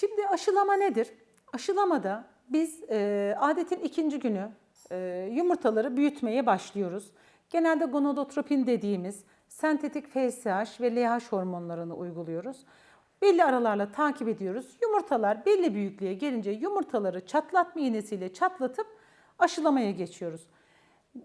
Şimdi aşılama nedir? Aşılamada biz e, adetin ikinci günü e, yumurtaları büyütmeye başlıyoruz. Genelde gonadotropin dediğimiz sentetik FSH ve LH hormonlarını uyguluyoruz. Belli aralarla takip ediyoruz. Yumurtalar belli büyüklüğe gelince yumurtaları çatlatma iğnesiyle çatlatıp aşılamaya geçiyoruz.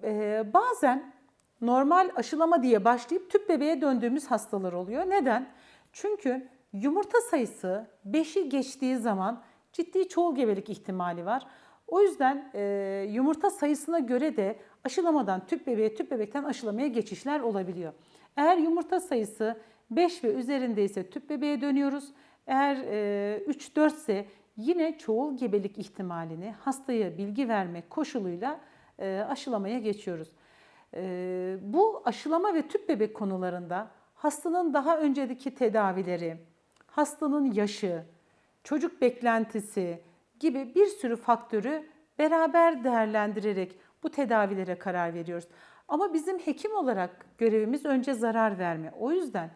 Ee, bazen normal aşılama diye başlayıp tüp bebeğe döndüğümüz hastalar oluyor. Neden? Çünkü yumurta sayısı 5'i geçtiği zaman ciddi çoğul gebelik ihtimali var. O yüzden e, yumurta sayısına göre de aşılamadan tüp bebeğe, tüp bebekten aşılamaya geçişler olabiliyor. Eğer yumurta sayısı 5 ve üzerindeyse tüp bebeğe dönüyoruz. Eğer e, 3-4 ise yine çoğul gebelik ihtimalini hastaya bilgi vermek koşuluyla e, aşılamaya geçiyoruz. E, bu aşılama ve tüp bebek konularında hastanın daha önceki tedavileri, hastanın yaşı, çocuk beklentisi gibi bir sürü faktörü beraber değerlendirerek bu tedavilere karar veriyoruz. Ama bizim hekim olarak görevimiz önce zarar verme. O yüzden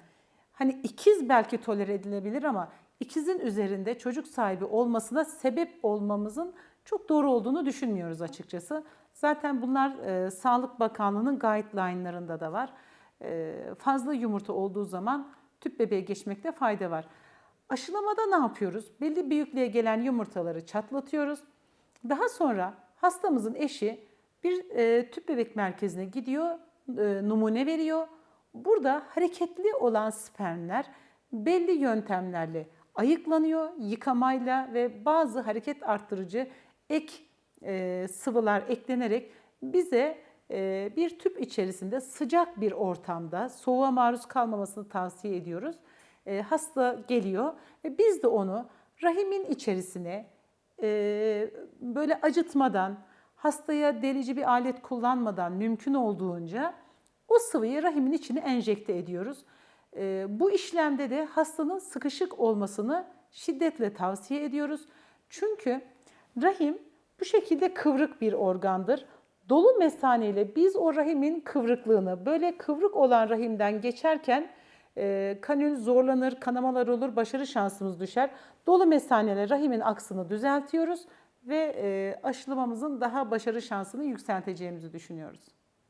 hani ikiz belki tolere edilebilir ama ikizin üzerinde çocuk sahibi olmasına sebep olmamızın çok doğru olduğunu düşünmüyoruz açıkçası. Zaten bunlar e, Sağlık Bakanlığı'nın guideline'larında da var. E, fazla yumurta olduğu zaman tüp bebeğe geçmekte fayda var. Aşılamada ne yapıyoruz? Belli büyüklüğe gelen yumurtaları çatlatıyoruz. Daha sonra hastamızın eşi bir e, tüp bebek merkezine gidiyor, e, numune veriyor. Burada hareketli olan spermler belli yöntemlerle ayıklanıyor, yıkamayla ve bazı hareket arttırıcı ek e, sıvılar eklenerek bize e, bir tüp içerisinde sıcak bir ortamda soğuğa maruz kalmamasını tavsiye ediyoruz. E, hasta geliyor ve biz de onu rahimin içerisine e, böyle acıtmadan, hastaya delici bir alet kullanmadan mümkün olduğunca o sıvıyı rahimin içine enjekte ediyoruz. E, bu işlemde de hastanın sıkışık olmasını şiddetle tavsiye ediyoruz. Çünkü rahim bu şekilde kıvrık bir organdır. Dolu mesaneyle biz o rahimin kıvrıklığını böyle kıvrık olan rahimden geçerken e, kanül zorlanır, kanamalar olur, başarı şansımız düşer. Dolu mesaneyle rahimin aksını düzeltiyoruz ve e, aşılamamızın daha başarı şansını yükselteceğimizi düşünüyoruz.